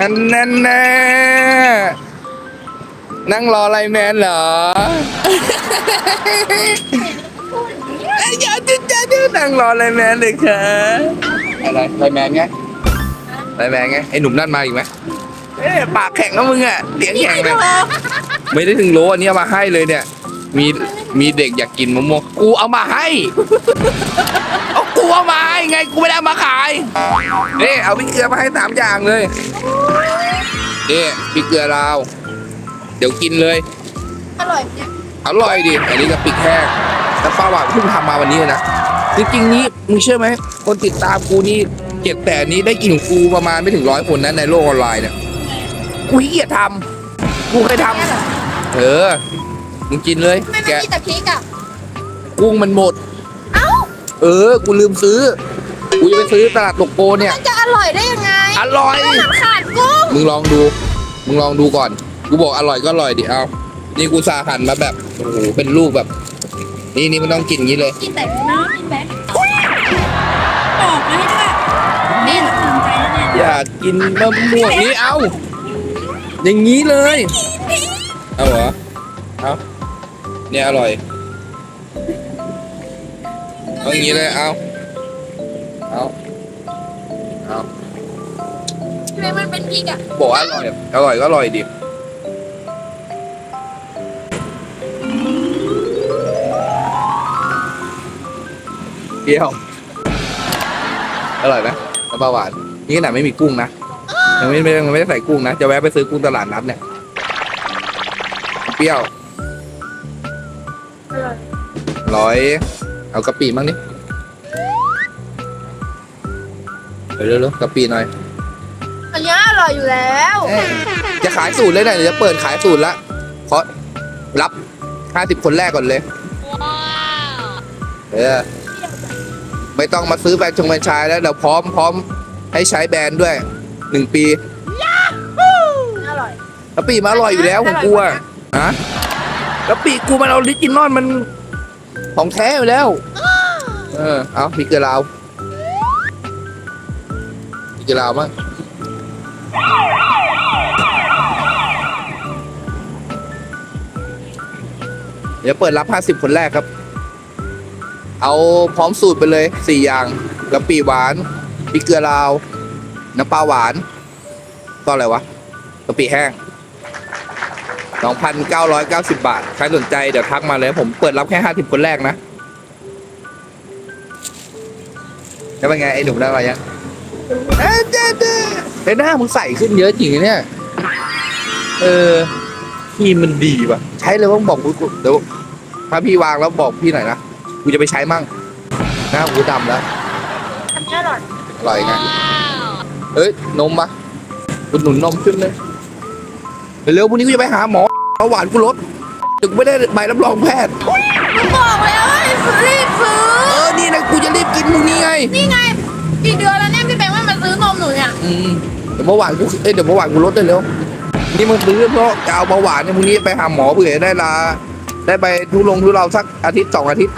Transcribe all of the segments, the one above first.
อันนั้นแน่นั่งรอไลน์แมนเหรอ อย่าจะจะจะนั่งรอไลน์แมนเลยค่ะอะไรไลน์แมนไงไลน์แมนไงไอหนุ่มนั่นมาอีกไหมเอ๊ะปากแข็งแล้วมึงอะเสียงแข็งเลยไม่ได้ถึงโลอันนี้เอามาให้เลยเนี่ย มีมีเด็กอยากกินมะม่วงกูเอามาให้ เอากูเอามาให้ไงกูไม่ได้เอามาขายนี่เอาพริกเกลือมาให้สามอย่างเลยนี่พริกเกลือลาวเดี๋ยวกินเลย อร่อยเนี่ยอร่อยดิอันนี้ก็ปิกแห้งแต่ป้าหวานเพิ่งทำมาวันนี้เลยนะจริงๆนี้มึงเชื่อไหมคนติดตามกูนี่เจ็ดแต่นี้ได้กินของกูประมาณไม่ถึงร้อยคนนะในโลกออนไลน์เนี่ยกูขี้เกียจทำกูเคยทำเออมึงกินเลย ทำไมมันแกะมีแต่พริกอะ กุ้งมันหมด เอ้า เออ กูลืมซื้อกู จะไปซื้อตลาดตกโปเนี่ย มันจะอร่อยได้ยังไงอร่อย มันขาดกุ้งมึงลองดู มึงลองดูก่อน กูบอกอร่อยก็อร่อยดิเอา นี่กูสาหั่นมาแบบโอ้โหเป็นลูกแบบ นี่นี่มันต้องกินอย่างนี้เลย กินแต่เนื้อกินแบงค์บอกมาให้ด้วยนี่ทำใจแล้วเนี่ยอยากกินมะม่วงนี่เอา อย่างนี้เลย เอาเหรอ เอาเนี่ยอร่อย เอาอย่างนี้เลยเอา เอาเอาทำไมมันเป็นพริกอะบอกว่าอร่อย อร่อยก็อร่อยดิเปรี้ยว อร่อยไหมน้ำปลาหวาน นี่ขนาดไม่มีกุ้งนะ ยังไม่ไม่ยังไม่ได้ใส่กุ้งนะ จะแวะไปซื้อกุ้งตลาดนัดเนี่ย เปรี้ยว อร่อยร้อยเอากะปิบ้างดิ เร็วๆเร็วๆกะปิหน่อย อันนี้อร่อยอยู่แล้วเอ้ยจะขายสูตรเลยนะเดี๋ยวจะเปิดขายสูตรละเพราะรับห้าสิบคนแรกก่อนเลย เออ ไม่ต้องมาซื้อแบรนด์ชงแบรนด์ชายแล้วเดี๋ยวพร้อมพร้อมให้ใช้แบรนด์ด้วยหนึ่งปีอร่อย กะปิมาอร่อยอยู่แล้วของกูอะฮะกะปิกูมันเอาลิจินอนมันของแท้อยู่แล้ว เออ เอาพริกเกลือลาวพริ กเกลือลางเดี๋ยวเปิดรับห้าสิบคนแรกครับ เอาพร้อมสูตรไปเลยสี่อย่างกะปิหวานพริกเกลือลาว น้ำปลาหวานก็อะไรวะกะปิแห้ง 2,990 บาท ใครสนใจเดี๋ยวทักมาเลย ผมเปิดรับแค่ 50 คนแรกนะแล้วเป็นไง ไอ้หนุ่มได้อะไรยัง เอ้ยเด้อเด้อเฮ้ยหน้ามึงใส่ขึ้นเยอะจริงๆเนี่ย เออพี่มันดีว่ะ ใช้เลยว่าบอกกูกูเดี๋ยวถ้าพี่วางแล้วบอกพี่หน่อยนะ กูจะไปใช้มั่ง หน้ากูดำแล้วอันนี้อร่อยอร่อยไงเอ้ย นมปะอุดหนุนนมขึ้นเลยเร็วๆพรุ่งนี้กูจะไปหาหมอเบาหวานกูลดถึงไม่ได้ใบรับรองแพทย์กูบอกแล้วให้ซื้อรีบซื้อ เออ นี่นะกูจะรีบกินพรุ่งนี้ไง นี่ไงกี่เดือนแล้วเนี่ยพี่แบงค์ไม่มา ซื้อนมหนูเนี่ยอืมเดี๋ยวเบาหวานกูเอ้ยเดี๋ยวเบาหวานกูลดได้เร็วนี่มึงซื้อเพราะจะเอาเบาหวานเนี่ยพรุ่งนี้ไปหาหมอเผื่อจะได้ลาได้ไปทุลงทุเราสักอาทิตย์สองอาทิตย์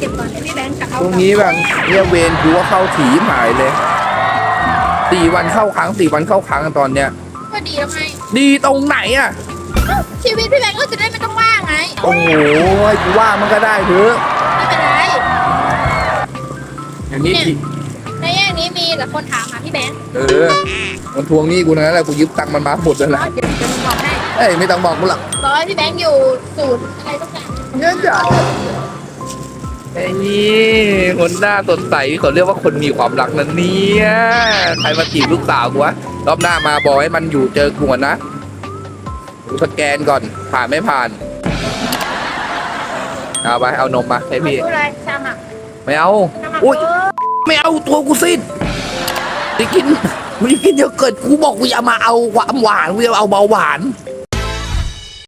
เก็บก่อนให้พี่แบงค์กับเอาตรงนี้แบบเนี่ยเวรกูว่าเข้าถีหายเลยสี่วันเข้าครั้งสี่วันเข้าครั้งตอนเนี้ย ก็ดีแล้วไงดีตรงไหนอะ ชีวิตพี่แบงค์ก็จะได้ไม่ต้องว่างไงโอ้โหกูว่ามันก็ได้เถอะไม่เป็นไร อย่างนี้เนี่ยทีในแง่ นี้มีแต่คนถามหาพี่แบงค์เออ มันทวงหนี้กูนะแล้วกูยืมตังค์มันมาหมดแล้วแหละเดี๋ยวจะบอกให้เอ้ยไม่ต้องบอกกูหรอกบอกให้พี่แบงค์อยู่ศูนย์อะไรต้องการเงี้ยจ้ะไอ้นี่คนหน้าสดใสเขาเรียกว่าคนมีความรักนะเนี่ยใครมาจีบลูกสาวกูวะรอบหน้ามาบอกให้มันอยู่เจอกูก่อนนะกูสแกนก่อนผ่านไม่ผ่านเอาไปเอานมมาให้พี่รู้อะไรชาหมักไม่เอาชาหมักอุ้ย เออ ไม่เอาตัวกูสิ้น จะกินไม่กินเดี๋ยวเกิดกูบอกกูอย่ามาเอาความหวานกูจะเอาเบาหวาน